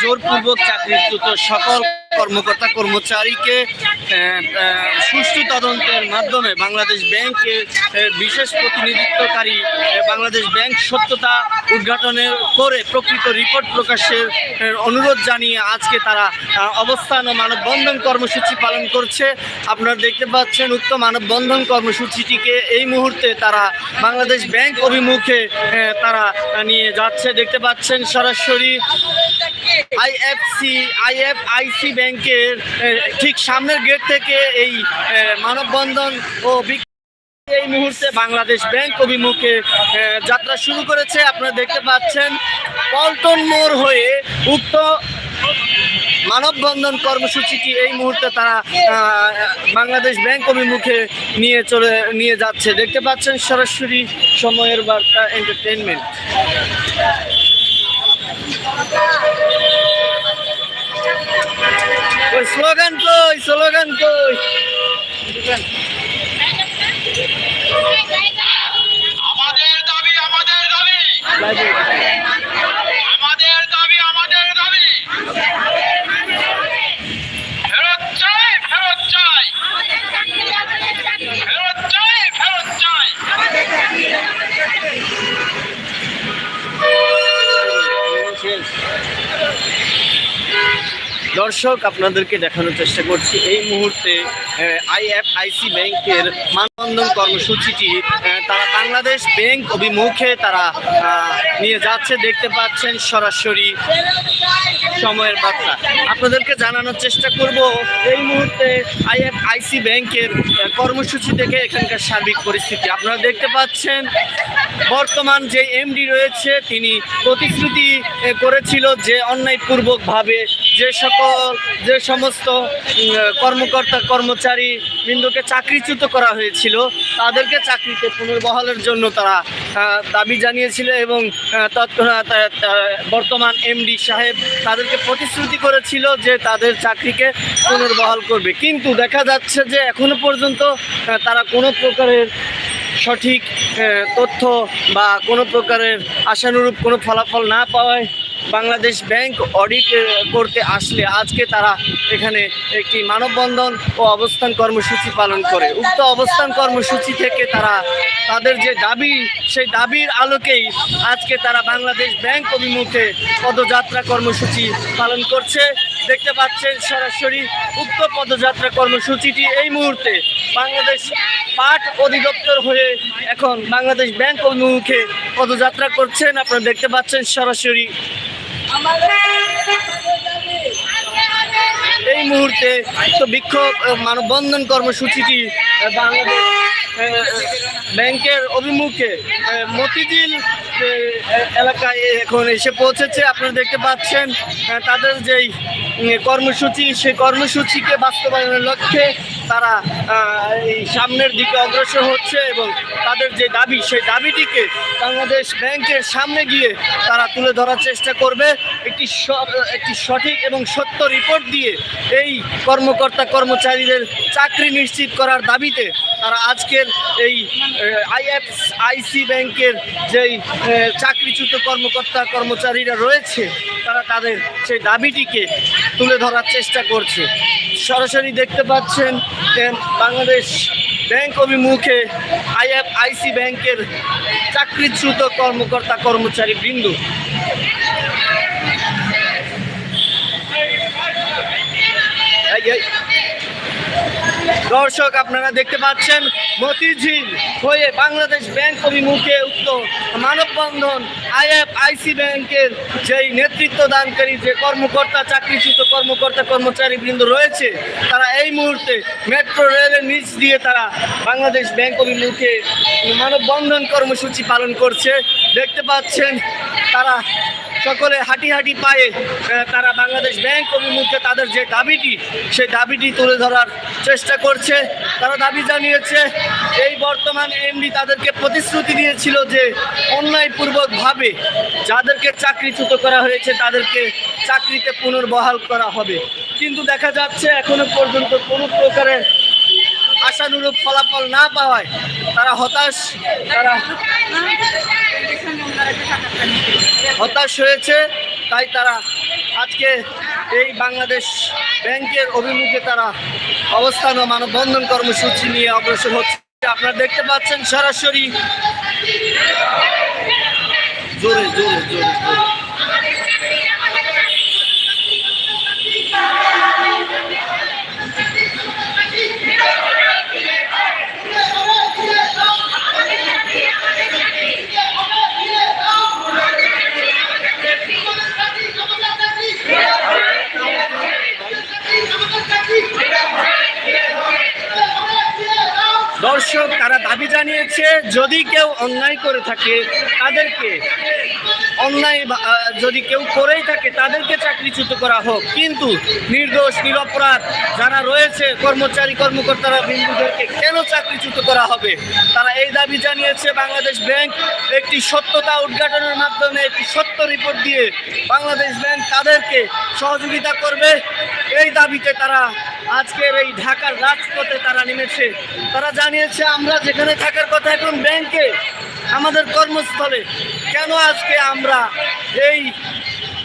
জোরপূর্বক চাকরিচ্যুত সকল কর্মকর্তা কর্মচারীকে সুষ্ঠু তদন্তের মাধ্যমে বাংলাদেশ ব্যাংকের আহ, বিশেষ প্রতিনিধিত্বকারী বাংলাদেশ ব্যাংক সত্যতা উদ্ঘাটনের করে প্রকৃত রিপোর্ট প্রকাশের অনুরোধ জানিয়ে আজকে তারা অবস্থান ও মানববন্ধন কর্মসূচি পালন করছে। আপনারা দেখতে পাচ্ছেন উক্ত মানববন্ধন কর্মসূচিটিকে এই মুহূর্তে তারা বাংলাদেশ ব্যাংক অভিমুখে তারা নিয়ে যাচ্ছে। দেখতে পাচ্ছেন সরাসরি আইএফসি আইএফআইসি ব্যাংকের ঠিক সামনের গেট থেকে এই মানববন্ধন ও এই মুহূর্তে বাংলাদেশ ব্যাংক অভিমুখে যাত্রা শুরু করেছে। আপনারা দেখতে পাচ্ছেন, পল্টন মোড় হয়ে উক্ত মানববন্ধন কর্মসূচিটি এই মুহূর্তে তারা বাংলাদেশ ব্যাংক অভিমুখে নিয়ে চলে, নিয়ে যাচ্ছে। দেখতে পাচ্ছেন সরাসরি সময়ের বার্তা এন্টারটেনমেন্ট ওই স্লোগান কই স্লোগান কই? আমাদের দাবি আমাদের দাবি। দর্শক, আপনাদেরকে দেখানোর চেষ্টা করছি এই মুহূর্তে আইএফআইসি ব্যাংকের মানবন্ধন কর্মসূচিটি তারা বাংলাদেশ ব্যাংক অভিমুখে তারা নিয়ে যাচ্ছে। দেখতে পাচ্ছেন সরাসরি সময়ের বার্তা। আপনাদেরকে জানানোর চেষ্টা করব, এই মুহূর্তে আইএফআইসি ব্যাংকের কর্মসূচি থেকে এখানকার সার্বিক পরিস্থিতি। আপনারা দেখতে পাচ্ছেন, বর্তমান যে এমডি রয়েছে, তিনি প্রতিশ্রুতি করেছিল যে অন্যায়পূর্বকভাবে যে সকল, যে সমস্ত কর্মকর্তা, কর্মচারী বৃন্দকে চাকরিচ্যুত করা হয়েছিল, তাদেরকে চাকরিতে পুনর্বহালের জন্য তারা দাবি জানিয়েছিল এবং তৎক্ষণাৎ বর্তমান এমডি সাহেব তাদেরকে প্রতিশ্রুতি করেছিল যে তাদের চাকরিকে পুনর্বহাল করবে। কিন্তু দেখা যাচ্ছে যে এখনও পর্যন্ত তারা কোনো প্রকারের সঠিক তথ্য বা কোনো প্রকারের আশানুরূপ কোনো ফলাফল না পাওয়ায় বাংলাদেশ ব্যাংক অডিট করতে আসলে আজকে তারা এখানে একটি মানববন্ধন ও অবস্থান কর্মসূচি পালন করে। উক্ত অবস্থান কর্মসূচি থেকে তারা তাদের যে দাবি, সেই দাবির আলোকেই আজকে তারা বাংলাদেশ ব্যাংক অভিমুখে পদযাত্রা কর্মসূচি পালন করছে। দেখতে পাচ্ছেন সরাসরি উক্ত পদযাত্রা কর্মসূচিটি এই মুহূর্তে বাংলাদেশ পাট অধিদপ্তর হয়ে এখন বাংলাদেশ ব্যাংক অভিমুখে পদযাত্রা করছেন। আপনারা দেখতে পাচ্ছেন সরাসরি এই মুহূর্তে তো বিক্ষোভ মানববন্ধন কর্মসূচিটি বাংলাদেশ ব্যাংকের অভিমুখে মতিঝিল এলাকায় এখন এসে পৌঁছেছে। আপনারা দেখতে পাচ্ছেন তাদের যেই কর্মসূচি, সেই কর্মসূচিকে বাস্তবায়নের লক্ষ্যে তারা এই সামনের দিকে অগ্রসর হচ্ছে এবং তাদের যে দাবি, সেই দাবিটিকে বাংলাদেশ ব্যাংকের সামনে গিয়ে তারা তুলে ধরার চেষ্টা করবে। একটি একটি সঠিক এবং সত্য রিপোর্ট দিয়ে এই কর্মকর্তা কর্মচারীদের চাকরি নিশ্চিত করার দাবিতে তারা আজকের এই আইএফ আইসি ব্যাংকের যেই চাকরিচ্যুত কর্মকর্তা কর্মচারীরা রয়েছে, তারা তাদের সেই দাবিটিকে তুলে ধরার চেষ্টা করছে সরাসরি দেখতে পাচ্ছেন বাংলাদেশ ব্যাংক অভিমুখে আইএফআইসি ব্যাংকের চাকরিচ্যুত কর্মকর্তা কর্মচারী বিন্দু। দর্শক, আপনারা দেখতে পাচ্ছেন মতিঝিল হয়ে বাংলাদেশ ব্যাংক অভিমুখে উক্ত মানববন্ধন আইএফআইসি ব্যাংকের যেই নেতৃত্ব দানকারী যে কর্মকর্তা, চাকরিচ্যুত কর্মকর্তা, কর্মচারী বৃন্দ রয়েছে, তারা এই মুহূর্তে মেট্রো রেলের নিচ দিয়ে তারা বাংলাদেশ ব্যাংক অভিমুখে মানববন্ধন কর্মসূচি পালন করছে। দেখতে পাচ্ছেন তারা সকলে হাঁটি হাঁটি পায়ে তারা বাংলাদেশ ব্যাংক অভিমুখে তাদের যে দাবিটি, সেই দাবিটি তুলে ধরার চেষ্টা করছে। তারা দাবি জানিয়েছে, এই বর্তমান এমডি তাদেরকে প্রতিশ্রুতি দিয়েছিল যে অন্যায়পূর্বকভাবে যাদেরকে চাকরিচ্যুত করা হয়েছে, তাদেরকে চাকরিতে পুনর্বহাল করা হবে। কিন্তু দেখা যাচ্ছে, এখনও পর্যন্ত কোনো প্রকারের আশানুরূপ ফলাফল না পাওয়ায় তারা হতাশ। তারা হতাশ হয়েছে, তাই তারা আজকে এই বাংলাদেশ ব্যাংকের অভিমুখে তারা অবস্থান ও মানববন্ধন কর্মসূচি নিয়ে অগ্রসর হচ্ছে আপনারা দেখতে পাচ্ছেন সরাসরি জোরে জোরে জোরে জোরে। দর্শক, তারা দাবি জানিয়েছে, যদি কেউ অন্যায় করে থাকে, তাদেরকে অন্যায় যদি কেউ করেই থাকে, তাদেরকে চাকরিচ্যুত করা হোক। কিন্তু নির্দোষ, নিরপরাধ যারা রয়েছে, কর্মচারী, কর্মকর্তারা বিন্দুদেরকে কেন চাকরিচ্যুত করা হবে? তারা এই দাবি জানিয়েছে, বাংলাদেশ ব্যাংক একটি সত্যতা উদ্ঘাটনের মাধ্যমে একটি সত্য রিপোর্ট দিয়ে বাংলাদেশ ব্যাংক তাদেরকে সহযোগিতা করবে। এই দাবিতে তারা আজকের এই ঢাকার রাজপথে তারা নেমেছে। তারা জানিয়েছে, আমরা যেখানে থাকার কথা এখন ব্যাংকে, আমাদের কর্মস্থলে। কেন আজকে আমরা এই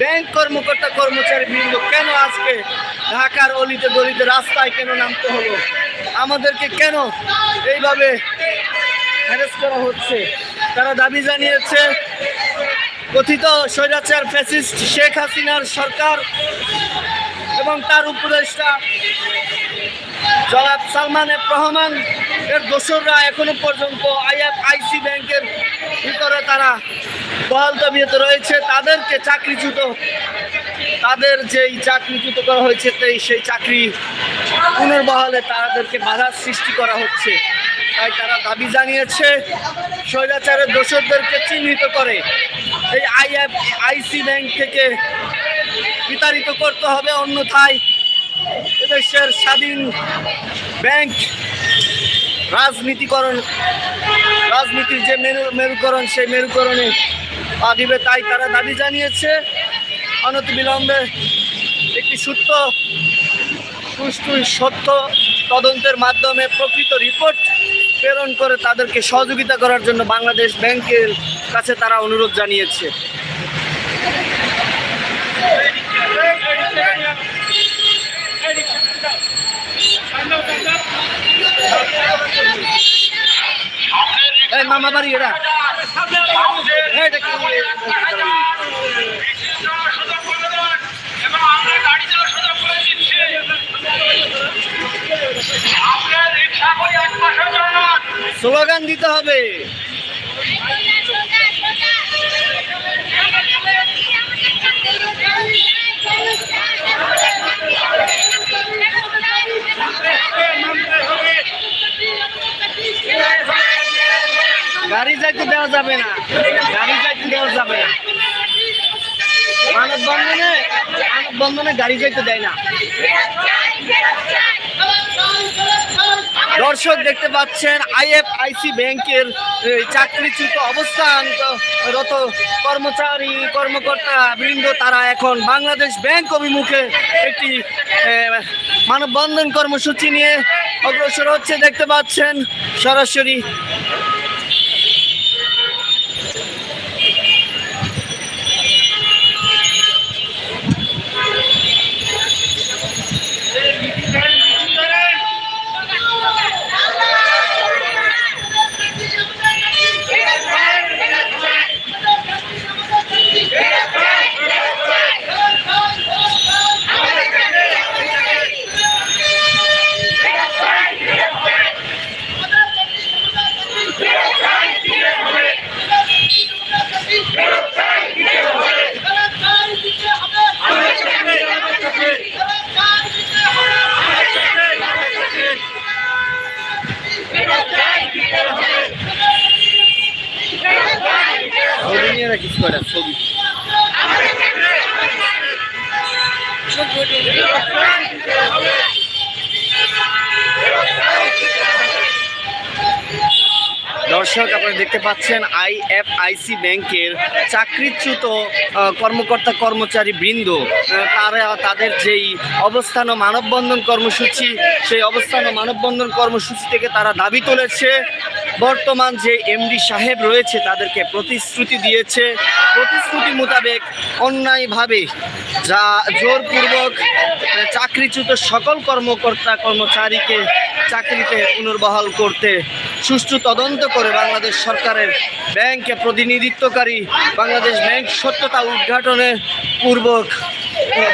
ব্যাংক কর্মকর্তা কর্মচারী বৃন্দ, কেন আজকে ঢাকার অলিতে গলিতে রাস্তায় কেন নামতে হলো? আমাদেরকে কেন এইভাবে হ্যারেস করা হচ্ছে? তারা দাবি জানিয়েছে, কথিত স্বৈরাচার ফ্যাসিস্ট শেখ হাসিনার সরকার এবং তার উপদেষ্টা জনাব সালমান এফ রহমান এর দোসররা এখনও পর্যন্ত আইএফআইসি ব্যাংকের ভিতরে তারা বহাল তবিয়তে রয়েছে। তাদেরকে চাকরিচ্যুত, তাদের যেই চাকরিচ্যুত করা হয়েছে সেই সেই চাকরি পুনর্বহালে তাদেরকে বাধার সৃষ্টি করা হচ্ছে। তাই তারা দাবি জানিয়েছে, স্বৈরাচারের দোষরদেরকে চিহ্নিত করে এই আইএফ, আইসি ব্যাংক থেকে বিতাড়িত করতে হবে, অন্যথায় এদেশের স্বাধীন ব্যাংক রাজনীতিকরণ, রাজনীতির যে মেরু, মেরুকরণ, সেই মেরুকরণে পা দিবে তাই তারা দাবি জানিয়েছে। অনতিবিলম্বে একটি সূত্র সুষ্ঠু, সত্য তদন্তের মাধ্যমে প্রকৃত রিপোর্ট প্রেরণ করে তাদেরকে সহযোগিতা করার জন্য বাংলাদেশ ব্যাংকের কাছে তারা অনুরোধ জানিয়েছে এই মামা বাড়ি এরা এই এটা কি? এবং আমরা গাড়ি চালা সোজা করে দিচ্ছি আমরা রিক্সা করে এক মাসের জন্য স্লোগান দিতে হবে। গাড়ি যাইতে দেওয়া যাবে না। গাড়ি যাইতে দেওয়া যাবে না। মানববন্ধনে মানববন্ধনে গাড়ি যাইতে দেয় না। দর্শক দেখতে পাচ্ছেন, আইএফআইসি ব্যাংকের চাকরিচ্যুত অবস্থানরত কর্মচারী, কর্মকর্তা বৃন্দ, তারা এখন বাংলাদেশ ব্যাংক অভিমুখে একটি মানববন্ধন কর্মসূচি নিয়ে অগ্রসর হচ্ছে। দেখতে পাচ্ছেন, সরাসরি দেখতে পাচ্ছেন আইএফআইসি ব্যাংকের চাকরিচ্যুত কর্মকর্তা কর্মচারী বৃন্দ। তারা তাদের যেই অবস্থান ও মানববন্ধন কর্মসূচি, সেই অবস্থান ও মানববন্ধন কর্মসূচি থেকে তারা দাবি তুলেছে। বর্তমান যে এমডি সাহেব রয়েছে, তাদেরকে প্রতিশ্রুতি দিয়েছে। প্রতিশ্রুতি মোতাবেক অন্যায়ভাবে যা জোরপূর্বক চাকরিচ্যুত সকল কর্মকর্তা কর্মচারীকে চাকরিতে পুনর্বহাল করতে সুষ্ঠু তদন্ত করে বাংলাদেশ সরকারের ব্যাংকে প্রতিনিধিত্বকারী বাংলাদেশ ব্যাংক সত্যতা উদ্ঘাটনের পূর্বক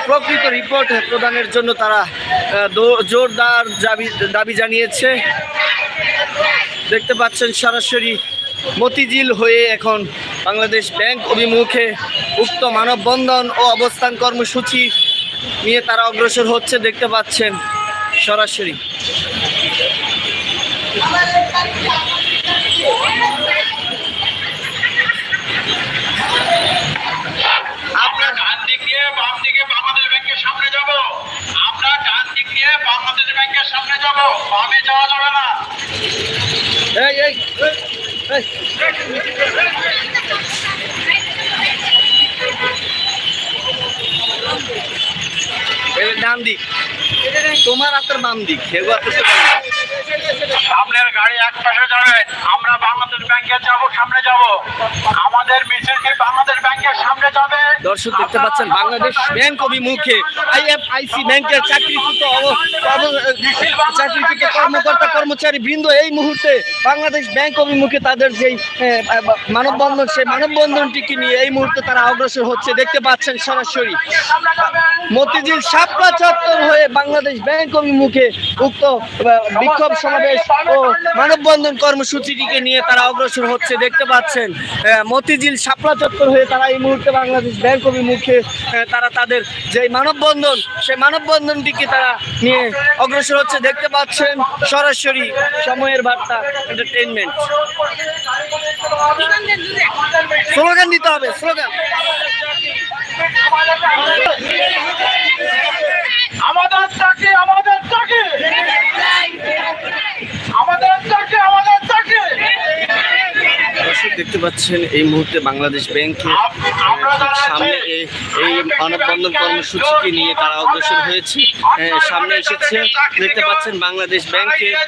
প্রকৃত রিপোর্ট প্রদানের জন্য তারা জোরদার দাবি জানিয়েছে। দেখতে পাচ্ছেন সরাসরি মতিঝিল হয়ে এখন বাংলাদেশ ব্যাংক অভিমুখে উক্ত মানববন্ধন ও অবস্থান কর্মসূচি নিয়ে তারা অগ্রসর হচ্ছে, দেখতে পাচ্ছেন সরাসরি। সামনে যাব। বামে যাওয়া যাবে না এই এই এই, এই। এই ডান দিক। তোমার হাতের বাম দিক। সামনের গাড়ি এক পাশে যাবে। আমরা বাংলাদেশ ব্যাংকের যাব, সামনে যাব। আমাদের মিছিলটি বাংলাদেশ ব্যাংকের সামনে যাবে? দর্শক দেখতে পাচ্ছেন, বাংলাদেশ ব্যাংক অভিমুখে আইএফআইসি ব্যাংকের চাকরিচ্যুত চাকরিচ্যুত কর্মকর্তা কর্মচারী বৃন্দ এই মুহূর্তে বাংলাদেশ ব্যাংক অভিমুখে তাদের যেই মানববন্ধন, সেই মানববন্ধনটিকে নিয়ে এই মুহূর্তে তারা অগ্রসর হচ্ছে। দেখতে পাচ্ছেন সরাসরি। মতিঝিল শাপলা চত্বর হয়ে বাংলাদেশ ব্যাংক অভিমুখে উক্ত বিক্ষোভ সমাবেশ ও মানববন্ধন কর্মসূচিটিকে নিয়ে তারা অগ্রসর হচ্ছে। দেখতে পাচ্ছেন মতিঝিল শাপলা চত্বর হয়ে তারা এই মুহূর্তে বাংলাদেশ ব্যাংক অভিমুখে তারা তাদের যে মানববন্ধন সেই মানববন্ধনটিকে তারা নিয়ে অগ্রসর হচ্ছে। দেখতে পাচ্ছেন সরাসরি সময়ের বার্তা এন্টারটেইনমেন্ট স্লোগান দিতে হবে স্লোগান আমাদের চাকরি আমাদের চাকরি। আমাদের চাকরি আমাদের চাকরি। দর্শক দেখতে পাচ্ছেন এই মুহূর্তে বাংলাদেশ ব্যাংকে এই- মানববন্ধন কর্মসূচিকে নিয়ে তারা অগ্রসর হয়েছে সামনে এসেছে দেখতে পাচ্ছেন বাংলাদেশ ব্যাংকে আহ,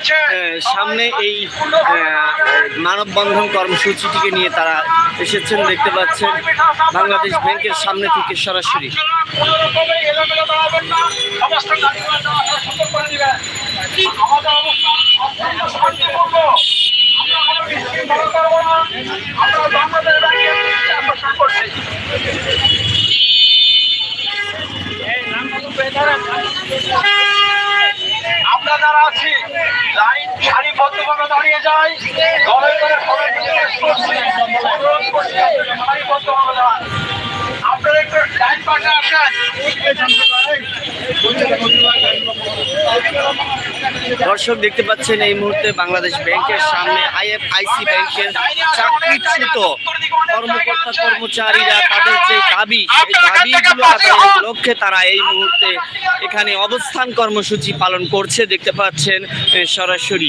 সামনে এই মানববন্ধন কর্মসূচিটিকে নিয়ে তারা এসেছেন দেখতে পাচ্ছেন বাংলাদেশ ব্যাংকের সামনে থেকে সরাসরি কোনোরকমে এলোমেলো দাঁড়াবেন না সমস্ত গাড়িগুলো যাওয়া আসা সুন্দর করে দিবেন আমাদের অবস্থান অত্যন্ত শান্তিপূর্ণ আমরা কোনো মিছিল বড় করব না আমরা বাংলাদেশ ব্যাংকের দৃষ্টি আকর্ষণ করছি আমরা যারা আছি লাইন সারিবদ্ধভাবে দাঁড়িয়ে যাই। দলে দলে সারিবদ্ধভাবে দাঁড়ান। আপনারা একটু দর্শক দেখতে পাচ্ছেন এই মুহূর্তে বাংলাদেশ ব্যাংকের সামনে আইএফআইসি ব্যাংকের চাকরিচ্যুত কর্মকর্তা কর্মচারীরা তাদের যে দাবি সেই দাবিগুলো আদায়ের লক্ষ্যে তারা এই মুহূর্তে এখানে অবস্থান কর্মসূচি পালন করছে দেখতে পাচ্ছেন সরাসরি।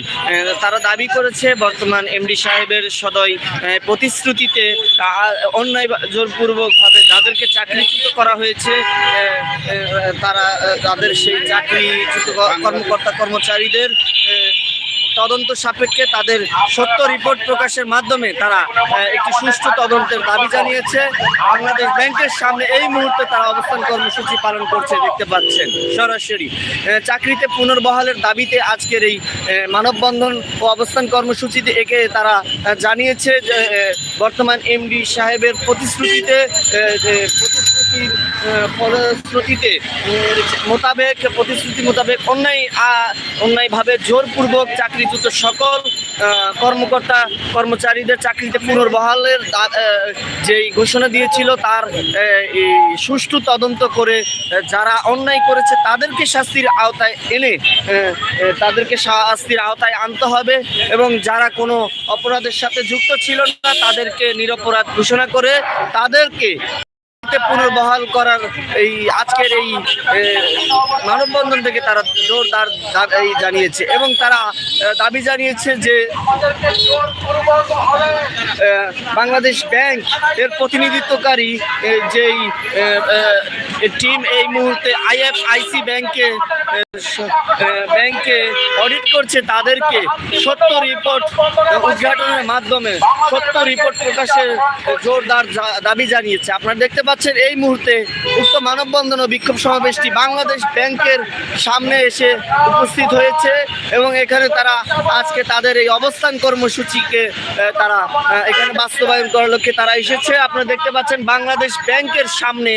তারা দাবি করেছে বর্তমান এমডি সাহেবের সদয় প্রতিশ্রুতিতে অন্যায় জোরপূর্বকভাবে যাদেরকে চাকরিচ্যুত করা হয়েছে তারা তাদের সেই চাকরিচ্যুত কর্মকর্তা কর্মচারীদের তদন্ত সাপেক্ষে তাদের সত্য রিপোর্ট প্রকাশের মাধ্যমে তারা একটি সুষ্ঠু তদন্তের দাবি জানিয়েছে। বাংলাদেশ ব্যাংকের সামনে এই মুহূর্তে তারা অবস্থান কর্মসূচি পালন করছে, দেখতে পাচ্ছেন সরাসরি। চাকরিতে পুনর্বহালের দাবিতে আজকের এই মানববন্ধন ও অবস্থান কর্মসূচিতে একে তারা জানিয়েছে যে বর্তমান এমডি সাহেবের প্রতিশ্রুতিতে যে ফলশ্রুতিতে মোতাবেক, প্রতিশ্রুতি মোতাবেক অন্যায় অন্যায়ভাবে জোরপূর্বক চাকরিচ্যুত সকল কর্মকর্তা, কর্মচারীদের চাকরিতে পুনর্বহালের যেই ঘোষণা দিয়েছিল তার সুষ্ঠু তদন্ত করে যারা অন্যায় করেছে তাদেরকে শাস্তির আওতায় এনে তাদেরকে শাস্তির আওতায় আনতে হবে এবং যারা কোনো অপরাধের সাথে যুক্ত ছিল না তাদেরকে নিরপরাধ ঘোষণা করে তাদেরকে পুনর্বহাল করার এই আজকের এই মানববন্ধন থেকে তারা জোরদার দাবি জানিয়েছে এবং তারা দাবি জানিয়েছে যে বাংলাদেশ ব্যাংক এর প্রতিনিধিত্বকারী যেই টিম এই মুহূর্তে আইএফআইসি ব্যাংকে ব্যাংকে অডিট করছে তাদেরকে সত্য রিপোর্ট উদ্ঘাটনের মাধ্যমে সত্য রিপোর্ট প্রকাশের জোরদার দাবি জানিয়েছে। আপনারা দেখতে পাচ্ছেন এই মুহূর্তে উক্ত মানববন্ধন ও বিক্ষোভ সমাবেশটি বাংলাদেশ ব্যাংকের সামনে এসে উপস্থিত হয়েছে এবং এখানে তারা আজকে তাদের এই অবস্থান কর্মসূচিকে তারা এখানে বাস্তবায়ন করার লক্ষ্যে তারা এসেছে। আপনারা দেখতে পাচ্ছেন বাংলাদেশ ব্যাংকের সামনে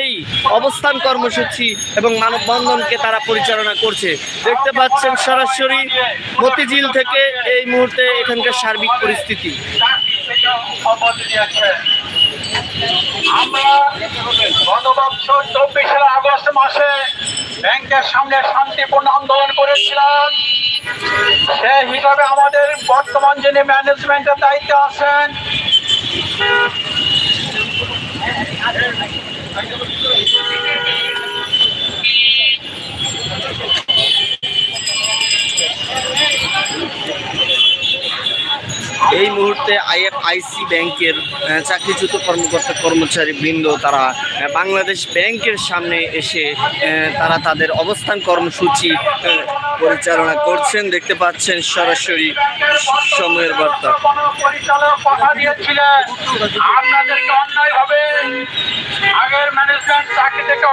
এই অবস্থান কর্মসূচি এবং মানববন্ধনকে তারা পরিচালনা করছে। দেখতে পাচ্ছেন সরাসরি মতিঝিল থেকে এই মুহূর্তে এখানকার সার্বিক পরিস্থিতি। আমরা গত বছর আগস্ট মাসে ব্যাংকের সামনে শান্তিপূর্ণ আন্দোলন করেছিলাম। সেই হিসাবে আমাদের বর্তমান যিনি ম্যানেজমেন্টের দায়িত্বে আছেন এই মুহূর্তে আইএফআইসি ব্যাংকের চাকরিচ্যুত কর্মকর্তা কর্মচারী বৃন্দ তারা বাংলাদেশ ব্যাংকের সামনে এসে তারা তাদের অবস্থান কর্মসূচি পরিচালনা করছেন। দেখতে পাচ্ছেন সরাসরি সময়ের বার্তা। আগের ম্যানেজমেন্ট চাকরি থেকে